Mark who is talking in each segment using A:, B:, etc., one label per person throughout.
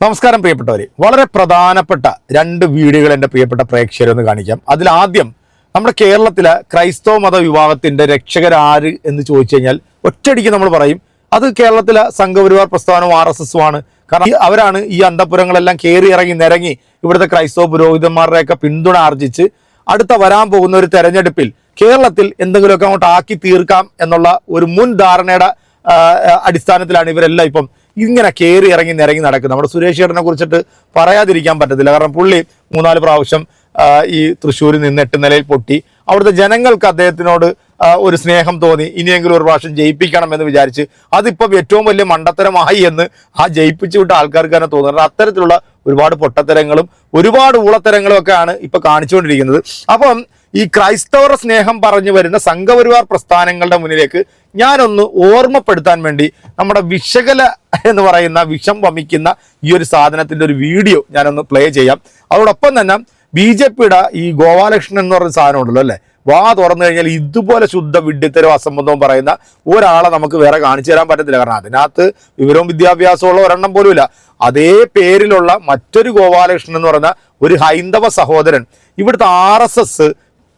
A: നമസ്കാരം പ്രിയപ്പെട്ടവരെ. വളരെ പ്രധാനപ്പെട്ട രണ്ട് വീഡിയോകൾ എന്റെ പ്രിയപ്പെട്ട പ്രേക്ഷകരൊന്ന് കാണിക്കാം. അതിൽ ആദ്യം നമ്മുടെ കേരളത്തിലെ ക്രൈസ്തവ മത വിഭാഗത്തിന്റെ രക്ഷകരാര് എന്ന് ചോദിച്ചു കഴിഞ്ഞാൽ ഒറ്റയടിക്ക് നമ്മൾ പറയും അത് കേരളത്തിലെ സംഘപരിവാർ പ്രസ്ഥാനവും ആർ എസ് എസും ആണ്. കാരണം അവരാണ് ഈ അന്തപുരങ്ങളെല്ലാം കയറി ഇറങ്ങി നിരങ്ങി ഇവിടുത്തെ ക്രൈസ്തവ പുരോഹിതന്മാരുടെയൊക്കെ പിന്തുണ ആർജിച്ച് അടുത്ത വരാൻ പോകുന്ന ഒരു തെരഞ്ഞെടുപ്പിൽ കേരളത്തിൽ എന്തെങ്കിലുമൊക്കെ അങ്ങോട്ട് ആക്കി തീർക്കാം എന്നുള്ള ഒരു മുൻ ധാരണയുടെ അടിസ്ഥാനത്തിലാണ് ഇവരെല്ലാം ഇപ്പം ഇങ്ങനെ കയറി ഇറങ്ങി നിരങ്ങി നടക്കുന്നത് നമ്മുടെ സുരേഷ് ചേട്ടനെ കുറിച്ചിട്ട് പറയാതിരിക്കാൻ പറ്റത്തില്ല. കാരണം പുള്ളി മൂന്നാൽ പ്രാവശ്യം ഈ തൃശ്ശൂരിൽ നിന്ന് എട്ട് നിലയിൽ പൊട്ടി. അവിടുത്തെ ജനങ്ങൾക്ക് അദ്ദേഹത്തിനോട് ഒരു സ്നേഹം തോന്നി. ഇനിയെങ്കിലും ഒരു പ്രാവശ്യം ജയിപ്പിക്കണം എന്ന് വിചാരിച്ച് അതിപ്പം ഏറ്റവും വലിയ മണ്ടത്തരമായി എന്ന് ആ ജയിപ്പിച്ചു വിട്ട ആൾക്കാർക്ക് തന്നെ തോന്നുന്നത് അത്തരത്തിലുള്ള ഒരുപാട് പൊട്ടത്തരങ്ങളും ഒരുപാട് ഊളത്തരങ്ങളും ഒക്കെയാണ് ഇപ്പൊ കാണിച്ചുകൊണ്ടിരിക്കുന്നത്. അപ്പം ഈ ക്രൈസ്തവർ സ്നേഹം പറഞ്ഞു വരുന്ന സംഘപരിവാർ പ്രസ്ഥാനങ്ങളുടെ മുന്നിലേക്ക് ഞാനൊന്ന് ഓർമ്മപ്പെടുത്താൻ വേണ്ടി നമ്മുടെ വിഷകല എന്ന് പറയുന്ന വിഷം വമിക്കുന്ന ഈ ഒരു സാധനത്തിന്റെ ഒരു വീഡിയോ ഞാനൊന്ന് പ്ലേ ചെയ്യാം. അതോടൊപ്പം തന്നെ ബി ജെ പിയുടെ ഈ ഗോപാലകൃഷ്ണൻ എന്ന് പറയുന്ന സാധനം ഉണ്ടല്ലോ അല്ലേ? വാ തുറന്നു കഴിഞ്ഞാൽ ഇതുപോലെ ശുദ്ധ വിഡ്ഢിത്തരവും അസംബന്ധവും പറയുന്ന ഒരാളെ നമുക്ക് വേറെ കാണിച്ചു തരാൻ പറ്റത്തില്ല. കാരണം അതിനകത്ത് വിവരവും വിദ്യാഭ്യാസവും ഉള്ള ഒരെണ്ണം പോലും ഇല്ല അതേ പേരിലുള്ള മറ്റൊരു ഗോപാലകൃഷ്ണൻ എന്ന് പറയുന്ന ഒരു ഹൈന്ദവ സഹോദരൻ ഇവിടുത്തെ ആർ എസ് എസ്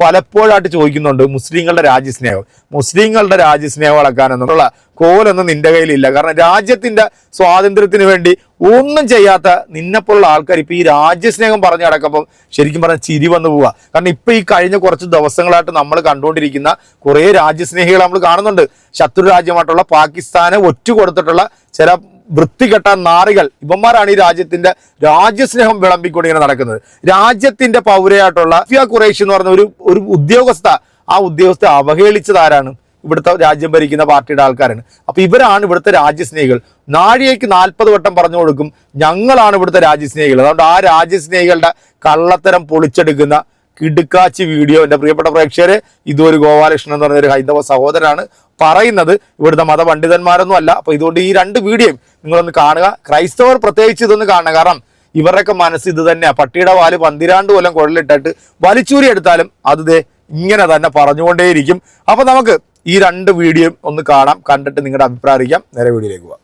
A: പലപ്പോഴായിട്ട് ചോദിക്കുന്നുണ്ട് മുസ്ലിങ്ങളുടെ രാജ്യസ്നേഹം മുസ്ലിങ്ങളുടെ രാജ്യസ്നേഹം അളക്കാനെന്നുള്ള കോലൊന്നും നിന്റെ കയ്യിലില്ല. കാരണം രാജ്യത്തിന്റെ സ്വാതന്ത്ര്യത്തിന് വേണ്ടി ഒന്നും ചെയ്യാത്ത നിന്നെപ്പോലുള്ള ആൾക്കാർ ഇപ്പൊ ഈ രാജ്യസ്നേഹം പറഞ്ഞു നടക്കുമ്പോൾ ശരിക്കും പറഞ്ഞാൽ ചിരി വന്നു പോവുക കാരണം ഇപ്പൊ ഈ കഴിഞ്ഞ കുറച്ച് ദിവസങ്ങളായിട്ട് നമ്മൾ കണ്ടുകൊണ്ടിരിക്കുന്ന കുറേ രാജ്യസ്നേഹികൾ നമ്മൾ കാണുന്നുണ്ട്. ശത്രു രാജ്യമായിട്ടുള്ള പാകിസ്ഥാനെ ഒറ്റ കൊടുത്തിട്ടുള്ള ചില വൃത്തികെട്ട നാറികൾ. ഇവന്മാരാണ് ഈ രാജ്യത്തിന്റെ രാജ്യസ്നേഹം വിളമ്പിക്കൊണ്ട് നടക്കുന്നത്. രാജ്യത്തിന്റെ പൗരയായിട്ടുള്ള ഫിയ ഖുറൈഷ് എന്ന് പറഞ്ഞ ഒരു ഒരു ഉദ്യോഗസ്ഥ ആ ഉദ്യോഗസ്ഥ അവഹേളിച്ചതാരാണ് ഇവിടുത്തെ രാജ്യം ഭരിക്കുന്ന പാർട്ടിയുടെ ആൾക്കാരാണ്. അപ്പൊ ഇവരാണ് ഇവിടുത്തെ രാജ്യസ്നേഹികൾ. നാഴികയ്ക്ക് നാൽപ്പത് വട്ടം പറഞ്ഞു കൊടുക്കും ഞങ്ങളാണ് ഇവിടുത്തെ രാജ്യസ്നേഹികൾ. അതുകൊണ്ട് ആ രാജ്യസ്നേഹികളുടെ കള്ളത്തരം പൊളിച്ചെടുക്കുന്ന കിടുക്കാച്ചി വീഡിയോ. എന്റെ പ്രിയപ്പെട്ട പ്രേക്ഷകരെ ഇതൊരു ഗോപാലകൃഷ്ണൻ എന്ന് പറഞ്ഞ ഒരു ഹൈന്ദവ സഹോദരനാണ് പറയുന്നത്. ഇവിടുത്തെ മതപണ്ഡിതന്മാരൊന്നും അല്ല. അപ്പോൾ ഇതുകൊണ്ട് ഈ രണ്ട് വീഡിയോയും നിങ്ങളൊന്ന് കാണുക. ക്രൈസ്തവർ പ്രത്യേകിച്ച് ഇതൊന്ന് കാണുക. കാരണം ഇവരുടെയൊക്കെ മനസ്സ് ഇത് തന്നെയാണ് പട്ടിയുടെ വാൽ പന്തിരാണ്ട് കൊല്ലം കുഴലിട്ടിട്ട് വലിച്ചൂരി എടുത്താലും അത് ഇങ്ങനെ തന്നെ പറഞ്ഞുകൊണ്ടേയിരിക്കും. അപ്പോൾ നമുക്ക് ഈ രണ്ട് വീഡിയോയും ഒന്ന് കാണാം. കണ്ടിട്ട് നിങ്ങളുടെ അഭിപ്രായം അറിയിക്കാം. നേരെ വീഡിയോയിലേക്ക് പോവാം.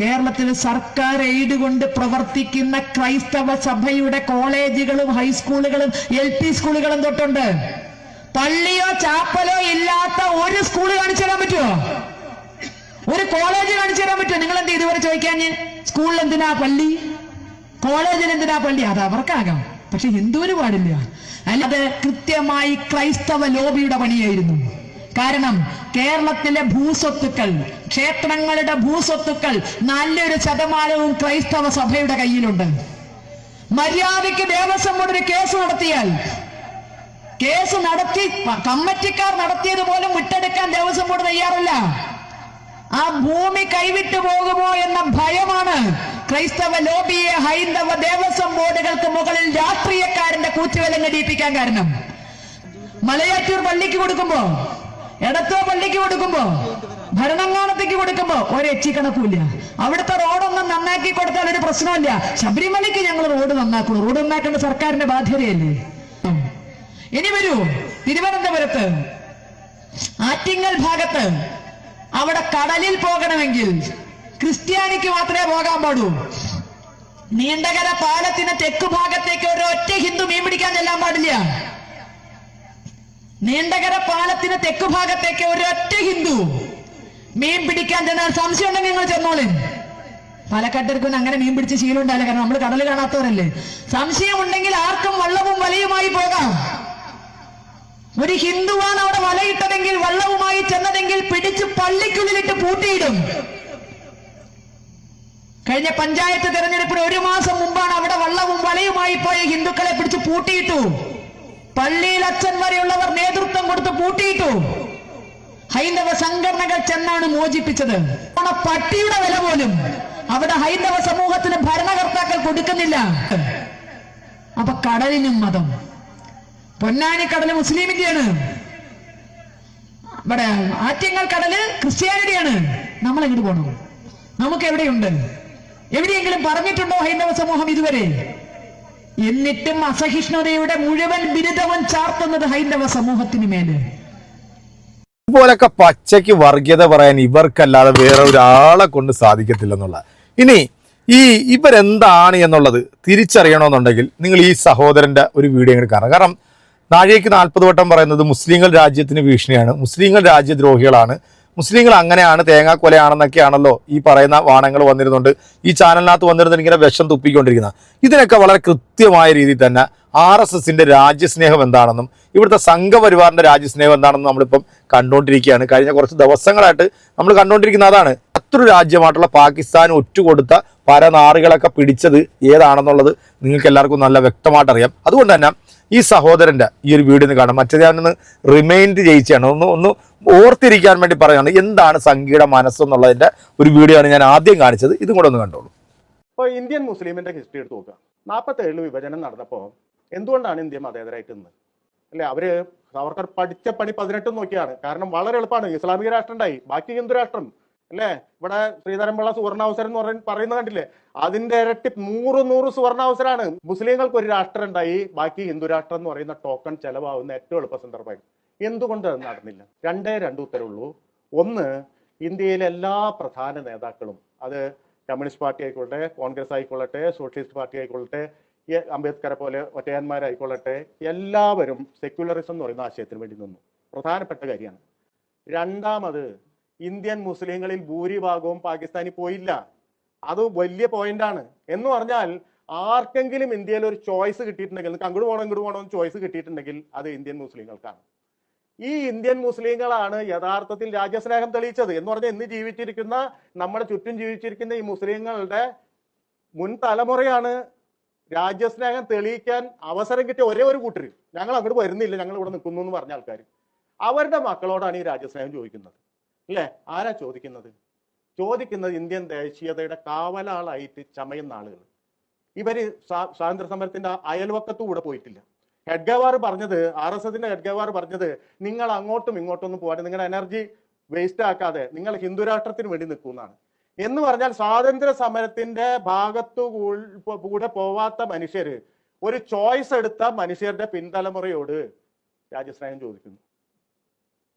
B: കേരളത്തിൽ സർക്കാർ എയ്ഡ് കൊണ്ട് പ്രവർത്തിക്കുന്ന ക്രൈസ്തവ സഭയുടെ കോളേജുകളും ഹൈസ്കൂളുകളും എൽ പി സ്കൂളുകളും തൊട്ടുണ്ട്. പള്ളിയോ ചാപ്പലോ ഇല്ലാത്ത ഒരു സ്കൂൾ കാണിച്ചു തരാൻ പറ്റുമോ ഒരു കോളേജ് കാണിച്ചു തരാൻ പറ്റുമോ നിങ്ങൾ എന്ത് ഇതുവരെ ചോദിക്കാൻ സ്കൂളിൽ എന്തിനാ പള്ളി? കോളേജിൽ എന്തിനാ പള്ളി? അത് അവർക്കാകാം. പക്ഷെ ഹിന്ദുവിന് പാടില്ല. അല്ലാതെ കൃത്യമായി ക്രൈസ്തവ ലോബിയുടെ പണിയായിരുന്നു. കാരണം കേരളത്തിലെ ഭൂസ്വത്തുക്കൾ ക്ഷേത്രങ്ങളുടെ ഭൂസ്വത്തുക്കൾ നല്ലൊരു ശതമാനവും ക്രൈസ്തവ സഭയുടെ കയ്യിലുണ്ട്. മര്യാദയ്ക്ക് ദേവസ്വം ബോർഡ് ഒരു കേസ് നടത്തിയാൽ കേസ് നടത്തി കമ്മറ്റിക്കാർ നടത്തിയത് പോലും വിട്ടെടുക്കാൻ ദേവസ്വം ബോർഡ് തയ്യാറല്ല. ആ ഭൂമി കൈവിട്ടു പോകുമോ എന്ന ഭയമാണ് ക്രൈസ്തവ ലോബിയെ ഹൈന്ദവ ദേവസ്വം ബോർഡുകൾക്ക് മുകളിൽ രാഷ്ട്രീയക്കാരന്റെ കൂച്ചുവിലം ഘടിപ്പിക്കാൻ കാരണം. മലയാറ്റൂർ പള്ളിക്ക് കൊടുക്കുമ്പോ എടത്തോ പള്ളിക്ക് കൊടുക്കുമ്പോ ഭരണങ്ങാനത്തേക്ക് കൊടുക്കുമ്പോ ഒരു എച്ചി കണക്കൂല്ല അവിടുത്തെ റോഡൊന്നും നന്നാക്കി കൊടുത്താൽ ഒരു പ്രശ്നമില്ല. ശബരിമലയ്ക്ക് ഞങ്ങൾ റോഡ് നന്നാക്കണം റോഡ് നന്നാക്കേണ്ട സർക്കാരിന്റെ ബാധ്യതയല്ലേ? ഇനി വരൂ. തിരുവനന്തപുരത്ത് ആറ്റിങ്ങൽ ഭാഗത്ത് അവിടെ കടലിൽ പോകണമെങ്കിൽ ക്രിസ്ത്യാനിക്ക് മാത്രമേ പോകാൻ പാടൂ. നീണ്ടകര പാലത്തിന്റെ തെക്ക് ഭാഗത്തേക്ക് ഒരു ഒറ്റ ഹിന്ദു മീൻ പിടിക്കാൻ ചെല്ലാൻ പാടില്ല. നീണ്ടകര പാലത്തിന് തെക്ക് ഭാഗത്തേക്ക് ഒരൊറ്റ ഹിന്ദു. മീൻ പിടിക്കാൻ ചെന്നാൽ സംശയം ഉണ്ടെങ്കിൽ നിങ്ങൾ ചെന്നോളെ. പാലക്കാട്ടിൽക്കൊന്നും അങ്ങനെ മീൻ പിടിച്ച് ശീലം ഉണ്ടാവില്ല കാരണം നമ്മൾ കടൽ കാണാത്തവരല്ലേ. സംശയം ഉണ്ടെങ്കിൽ ആർക്കും വള്ളവും വലയുമായി പോകാം. ഒരു ഹിന്ദുവാണ് അവിടെ വലയിട്ടതെങ്കിൽ വള്ളവുമായി ചെന്നതെങ്കിൽ പിടിച്ച് പള്ളിക്കുള്ളിലിട്ട് പൂട്ടിയിടും. കഴിഞ്ഞ പഞ്ചായത്ത് തെരഞ്ഞെടുപ്പിന് ഒരു മാസം മുമ്പാണ് അവിടെ വള്ളവും വലയുമായി പോയ ഹിന്ദുക്കളെ പിടിച്ച് പൂട്ടിയിട്ടു. പള്ളിയിൽ അച്ഛൻ വരെയുള്ളവർ നേതൃത്വം കൊടുത്ത് പൂട്ടിയിട്ടു ഹൈന്ദവ സംഘടനകൾ ചെന്നാണ് മോചിപ്പിച്ചത്. പട്ടിയുടെ വില പോലും അവിടെ ഹൈന്ദവ സമൂഹത്തിന് ഭരണകർത്താക്കൾ കൊടുക്കുന്നില്ല. അപ്പൊ കടലിനും മതം. പൊന്നാനി കടൽ മുസ്ലിമിന്റെയാണ്. ഇവിടെ ആറ്റിങ്ങൽ കടൽ ക്രിസ്ത്യാനിറ്റിയാണ് നമ്മൾ എങ്ങോട്ട് പോകണം? നമുക്ക് എവിടെയുണ്ട്? എവിടെയെങ്കിലും പറഞ്ഞിട്ടുണ്ടോ ഹൈന്ദവ സമൂഹം ഇതുവരെ? എന്നിട്ടും അസഹിഷ്ണുതയുടെ മുഴുവൻ ബിരുദവും ചാർത്തുന്നത് ഹൈന്ദവ സമൂഹത്തിന് മേൽ.
A: ഇതുപോലൊക്കെ പച്ചയ്ക്ക് വർഗീയത പറയാൻ ഇവർക്കല്ലാതെ വേറെ ഒരാളെ കൊണ്ട് സാധിക്കത്തില്ലെന്നുള്ള. ഇനി ഈ ഇവരെന്താണ് എന്നുള്ളത് തിരിച്ചറിയണമെന്നുണ്ടെങ്കിൽ നിങ്ങൾ ഈ സഹോദരന്റെ ഒരു വീഡിയോ ഇങ്ങോട്ട് കാണാം കാരണം നാഴേക്ക് നാൽപ്പത് വട്ടം പറയുന്നത് മുസ്ലിങ്ങൾ രാജ്യത്തിന് ഭീഷണിയാണ്. മുസ്ലിങ്ങൾ രാജ്യദ്രോഹികളാണ്. മുസ്ലിങ്ങൾ അങ്ങനെയാണ് തേങ്ങാക്കൊലയാണെന്നൊക്കെയാണല്ലോ ഈ പറയുന്ന വാണങ്ങൾ വന്നിരുന്നുണ്ട്. ഈ ചാനലിനകത്ത് വന്നിരുന്നത് ഇങ്ങനെ വിഷം തുപ്പിക്കൊണ്ടിരിക്കുന്ന. ഇതിനൊക്കെ വളരെ കൃത്യമായ രീതിയിൽ തന്നെ ആർ എസ് എസിന്റെ രാജ്യസ്നേഹം എന്താണെന്നും ഇവിടുത്തെ സംഘപരിവാറിന്റെ രാജ്യസ്നേഹം എന്താണെന്നും നമ്മളിപ്പം കണ്ടുകൊണ്ടിരിക്കുകയാണ്. കഴിഞ്ഞ കുറച്ച് ദിവസങ്ങളായിട്ട് നമ്മൾ കണ്ടുകൊണ്ടിരിക്കുന്ന അതാണ്. ശത്രു രാജ്യമായിട്ടുള്ള പാകിസ്ഥാൻ ഒറ്റുകൊടുത്ത പരനാറുകളൊക്കെ പിടിച്ചത് ഏതാണെന്നുള്ളത് നിങ്ങൾക്ക് എല്ലാവർക്കും നല്ല വ്യക്തമായിട്ട് അറിയാം അതുകൊണ്ട് തന്നെ ഈ സഹോദരന്റെ ഈ ഒരു വീഡിയോ കാണാം. മറ്റേ ഞാനൊന്ന് റിമൈൻഡ് ചെയ്യിച്ചാണ് ഒന്ന് ഒന്ന് ഓർത്തിരിക്കാൻ വേണ്ടി പറയുകയാണ് എന്താണ് സംഗീത മനസ്സെന്നുള്ളതിന്റെ ഒരു വീഡിയോ ആണ് ഞാൻ ആദ്യം കാണിച്ചത്. ഇതും കൂടെ ഒന്ന് കണ്ടോളൂ.
C: ഇപ്പോൾ ഇന്ത്യൻ മുസ്ലിമിന്റെ ഹിസ്റ്ററി എടുത്ത് നോക്കുക. നാൽപ്പത്തേഴിൽ വിഭജനം നടന്നപ്പോൾ എന്തുകൊണ്ടാണ് ഇന്ത്യ മതേതരായിട്ട് ഇന്ന് അല്ലെ അവർ സാവർക്കർ പഠിച്ച പണി പതിനെട്ടും നോക്കിയാണ്. കാരണം വളരെ എളുപ്പമാണ്. ഇസ്ലാമിക രാഷ്ട്രം ഉണ്ടായി. ബാക്കി ഹിന്ദു രാഷ്ട്രം. അല്ലേ? ഇവിടെ ശ്രീധരൻപിള്ള സുവർണാവസരം എന്ന് പറയുന്ന പറയുന്ന കണ്ടില്ലേ? അതിന്റെ ഇരട്ടി നൂറ് നൂറ് സുവർണാവസരമാണ് മുസ്ലിങ്ങൾക്ക് ഒരു രാഷ്ട്രം ഉണ്ടായി. ബാക്കി ഹിന്ദു രാഷ്ട്രം എന്ന് പറയുന്ന ടോക്കൺ ചെലവാകുന്ന ഏറ്റവും എളുപ്പ സന്ദർഭമായി എന്തുകൊണ്ട് അത് നടന്നില്ല? രണ്ടേ രണ്ട് ഉത്തരവുള്ളൂ. ഒന്ന് ഇന്ത്യയിലെ എല്ലാ പ്രധാന നേതാക്കളും അത് കമ്മ്യൂണിസ്റ്റ് പാർട്ടി ആയിക്കൊള്ളട്ടെ കോൺഗ്രസ് ആയിക്കൊള്ളട്ടെ സോഷ്യലിസ്റ്റ് പാർട്ടി ആയിക്കൊള്ളട്ടെ അംബേദ്കറെ പോലെ ഒറ്റയന്മാരായിക്കൊള്ളട്ടെ എല്ലാവരും സെക്യുലറിസം എന്ന് പറയുന്ന ആശയത്തിന് വേണ്ടി നിന്നു. പ്രധാനപ്പെട്ട കാര്യമാണ്. രണ്ടാമത് ഇന്ത്യൻ മുസ്ലിങ്ങളിൽ ഭൂരിഭാഗവും പാകിസ്ഥാനിൽ പോയില്ല. അത് വലിയ പോയിന്റ് ആണ്. എന്ന് പറഞ്ഞാൽ ആർക്കെങ്കിലും ഇന്ത്യയിൽ ഒരു ചോയ്സ് കിട്ടിയിട്ടുണ്ടെങ്കിൽ അങ്ങോട്ട് പോകണം ഇങ്ങോട്ട് പോകണം ചോയ്സ് കിട്ടിയിട്ടുണ്ടെങ്കിൽ അത് ഇന്ത്യൻ മുസ്ലിങ്ങൾക്കാണ്. ഈ ഇന്ത്യൻ മുസ്ലിങ്ങളാണ് യഥാർത്ഥത്തിൽ രാജ്യസ്നേഹം തെളിയിച്ചത്. എന്ന് പറഞ്ഞാൽ ഇന്ന് ജീവിച്ചിരിക്കുന്ന നമ്മുടെ ചുറ്റും ജീവിച്ചിരിക്കുന്ന ഈ മുസ്ലിങ്ങളുടെ മുൻ തലമുറയാണ് രാജ്യസ്നേഹം തെളിയിക്കാൻ അവസരം കിട്ടിയ ഒരേ ഒരു കൂട്ടർ ഞങ്ങൾ അങ്ങോട്ട് വരുന്നില്ല ഞങ്ങൾ ഇവിടെ നിൽക്കുന്നു എന്ന് പറഞ്ഞ ആൾക്കാർ അവരുടെ മക്കളോടാണ് ഈ രാജ്യസ്നേഹം ചോദിക്കുന്നത്. അല്ലേ? ആരാ ചോദിക്കുന്നത്? ചോദിക്കുന്നത് ഇന്ത്യൻ ദേശീയതയുടെ കാവലാളായിട്ട് ചമയുന്ന ആളുകൾ ഇവർ സ്വാ- സ്വാതന്ത്ര്യ സമരത്തിന്റെ അയൽവക്കത്തു കൂടെ പോയിട്ടില്ല. ഹെഡ്ഗവാർ പറഞ്ഞത് ആർ എസ് എസിന്റെ ഹെഡ്ഗവാർ പറഞ്ഞത് നിങ്ങൾ അങ്ങോട്ടും ഇങ്ങോട്ടും ഒന്നും പോകാതെ നിങ്ങളുടെ എനർജി വേസ്റ്റ് ആക്കാതെ നിങ്ങൾ ഹിന്ദുരാഷ്ട്രത്തിന് വേണ്ടി നിൽക്കുന്നതാണ് എന്ന് പറഞ്ഞാൽ സ്വാതന്ത്ര്യ സമരത്തിന്റെ ഭാഗത്തു കൂടെ പോവാത്ത മനുഷ്യര് ഒരു ചോയ്സ് എടുത്ത മനുഷ്യരുടെ പിൻതലമുറയോട് രാജ്യസ്നേഹം ചോദിക്കുന്നു.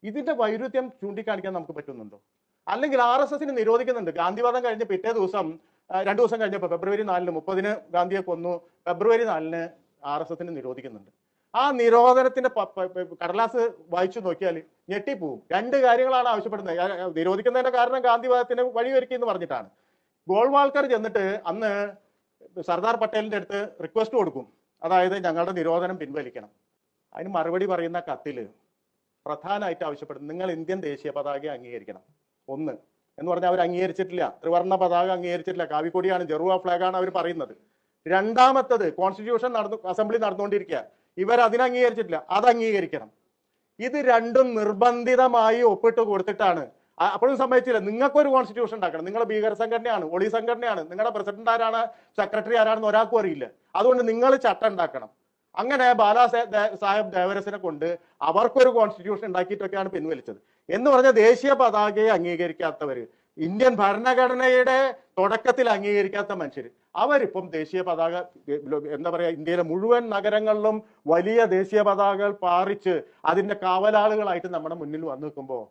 C: ഇതിന്റെ വൈരുദ്ധ്യം ചൂണ്ടിക്കാണിക്കാൻ നമുക്ക് പറ്റുന്നുണ്ടോ? അല്ലെങ്കിൽ ആർ എസ് എസിന് നിരോധിക്കുന്നുണ്ട്. ഗാന്ധിവാദം കഴിഞ്ഞ പിറ്റേ ദിവസം രണ്ടു ദിവസം കഴിഞ്ഞപ്പോൾ ഫെബ്രുവരി നാലിന് മുപ്പതിന് ഗാന്ധിയെ കൊന്നു. ഫെബ്രുവരി നാലിന് ആർ എസ് എസിന് നിരോധിക്കുന്നുണ്ട്. ആ നിരോധനത്തിന്റെ കടലാസ് വായിച്ചു നോക്കിയാൽ ഞെട്ടിപ്പോവും. രണ്ട് കാര്യങ്ങളാണ് ആവശ്യപ്പെടുന്നത്. നിരോധിക്കുന്നതിന്റെ കാരണം ഗാന്ധിവാദത്തിന് വഴിയൊരുക്കി എന്ന് പറഞ്ഞിട്ടാണ്. ഗോൾവാൾക്കർ ചെന്നിട്ട് അന്ന് സർദാർ പട്ടേലിന്റെ അടുത്ത് റിക്വസ്റ്റ് കൊടുക്കും. അതായത് ഞങ്ങളുടെ നിരോധനം പിൻവലിക്കണം. അതിന് മറുപടി പറയുന്ന കത്തിൽ പ്രധാനമായിട്ട് ആവശ്യപ്പെടുന്നത് നിങ്ങൾ ഇന്ത്യൻ ദേശീയ പതാക അംഗീകരിക്കണം. ഒന്ന്. എന്ന് പറഞ്ഞാൽ അവർ അംഗീകരിച്ചിട്ടില്ല. ത്രിവർണ പതാക അംഗീകരിച്ചിട്ടില്ല. കാവിക്കൊടിയാണ് ജെറുവ ഫ്ലാഗ് ആണ് അവർ പറയുന്നത്. രണ്ടാമത്തത് കോൺസ്റ്റിറ്റ്യൂഷൻ നടന്നു അസംബ്ലി നടന്നുകൊണ്ടിരിക്കുക. ഇവർ അതിനെ അംഗീകരിച്ചിട്ടില്ല. അത് അംഗീകരിക്കണം. ഇത് രണ്ടും നിർബന്ധിതമായി ഒപ്പിട്ട് കൊടുത്തിട്ടാണ്. അപ്പോഴും സമ്മതിച്ചില്ല. നിങ്ങൾക്കൊരു കോൺസ്റ്റിറ്റ്യൂഷൻ ഉണ്ടാക്കണം. നിങ്ങൾ ഭീകര സംഘടനയാണ് ഒളി സംഘടനയാണ്. നിങ്ങളുടെ പ്രസിഡന്റ് ആരാണ് സെക്രട്ടറി ആരാണെന്ന് ഒരാൾക്കും അറിയില്ല. അതുകൊണ്ട് നിങ്ങൾ ചട്ടം ഉണ്ടാക്കണം. അങ്ങനെ ബാലാ സാഹേബ് ദേവരസിനെ കൊണ്ട് അവർക്കൊരു കോൺസ്റ്റിറ്റ്യൂഷൻ ഉണ്ടാക്കിയിട്ടൊക്കെയാണ് പിൻവലിച്ചത്. എന്ന് പറഞ്ഞ ദേശീയ പതാകയെ അംഗീകരിക്കാത്തവർ ഇന്ത്യൻ ഭരണഘടനയുടെ തുടക്കത്തിൽ അംഗീകരിക്കാത്ത മനുഷ്യർ അവരിപ്പം ദേശീയ പതാക എന്താ പറയുക ഇന്ത്യയിലെ മുഴുവൻ നഗരങ്ങളിലും വലിയ ദേശീയ പതാകകൾ പാറിച്ച് അതിന്റെ കാവലാളുകളായിട്ട് നമ്മുടെ മുന്നിൽ വന്നു നിൽക്കുമ്പോൾ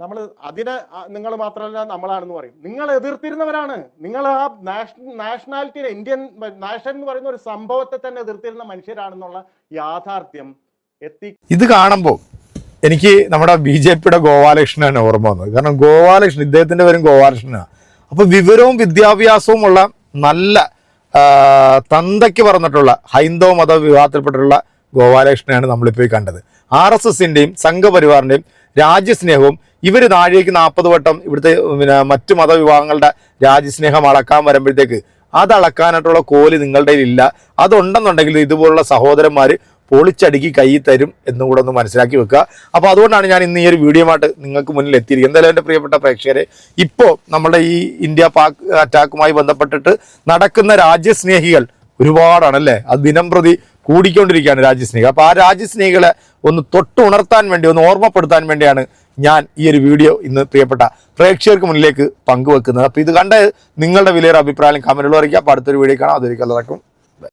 C: നമ്മൾ അതിനെ നിങ്ങൾ മാത്രമല്ല നമ്മളാണെന്ന് പറയും. നിങ്ങൾ എതിർത്തിരുന്നവരാണ്. നിങ്ങൾ ആ നാഷണൽ നാഷണാലിറ്റിയെ ഇന്ത്യൻ നാഷൻ എന്ന് പറയുന്ന ഒരു സംഭവത്തെ തന്നെ എതിർത്തിരുന്ന മനുഷ്യരാണെന്നുള്ള യാഥാർത്ഥ്യം എത്തി
A: ഇത് കാണുമ്പോൾ എനിക്ക് നമ്മുടെ ബി ജെ പിയുടെ ഗോപാലകൃഷ്ണനാണ് ഓർമ്മ വന്നത്. കാരണം ഗോപാലകൃഷ്ണൻ ഇദ്ദേഹത്തിന്റെ പേരും ഗോപാലകൃഷ്ണനാണ് അപ്പോൾ വിവരവും വിദ്യാഭ്യാസവും ഉള്ള നല്ല തന്തയ്ക്ക് പറഞ്ഞിട്ടുള്ള ഹൈന്ദവ മത വിവാഹത്തിൽപ്പെട്ടിട്ടുള്ള ഗോപാലകൃഷ്ണനാണ് നമ്മളിപ്പോൾ കണ്ടത്. ആർ എസ് എസിന്റെയും സംഘപരിവാറിന്റെയും രാജ്യസ്നേഹവും ഇവർ താഴേക്ക് നാൽപ്പത് വട്ടം ഇവിടുത്തെ പിന്നെ മറ്റു മതവിഭാഗങ്ങളുടെ രാജ്യസ്നേഹം അളക്കാൻ വരുമ്പോഴത്തേക്ക് അത് അളക്കാനായിട്ടുള്ള കോൽ നിങ്ങളുടെ ഇല്ല അതുണ്ടെന്നുണ്ടെങ്കിൽ ഇതുപോലുള്ള സഹോദരന്മാർ പൊളിച്ചടുക്കി കൈ തരും എന്നും കൂടെ ഒന്ന് മനസ്സിലാക്കി വെക്കുക. അപ്പോൾ അതുകൊണ്ടാണ് ഞാൻ ഇന്ന് ഈ ഒരു വീഡിയോ ആയിട്ട് നിങ്ങൾക്ക് മുന്നിൽ എത്തിയിരിക്കുന്നത്. എന്തായാലും എന്റെ പ്രിയപ്പെട്ട പ്രേക്ഷകരെ ഇപ്പോൾ നമ്മുടെ ഈ ഇന്ത്യ പാക് അറ്റാക്കുമായി ബന്ധപ്പെട്ടിട്ട് നടക്കുന്ന രാജ്യസ്നേഹികൾ ഒരുപാടാണല്ലേ? അത് ദിനം പ്രതി കൂടിക്കൊണ്ടിരിക്കുകയാണ് രാജ്യസ്നേഹികൾ. അപ്പോൾ ആ രാജ്യസ്നേഹികളെ ഒന്ന് തൊട്ടുണർത്താൻ വേണ്ടി ഒന്ന് ഓർമ്മപ്പെടുത്താൻ വേണ്ടിയാണ് ഞാൻ ഈ ഒരു വീഡിയോ ഇന്ന് പ്രിയപ്പെട്ട പ്രേക്ഷകർക്ക് മുന്നിലേക്ക് പങ്കുവെക്കുന്നത്. അപ്പോൾ ഇത് കണ്ട് നിങ്ങളുടെ വിലയേറെ അഭിപ്രായം കമന്റുകൾ അറിയിക്കുക അപ്പോൾ അടുത്തൊരു വീഡിയോ കാണാം. അതൊരിക്കലും നടക്കും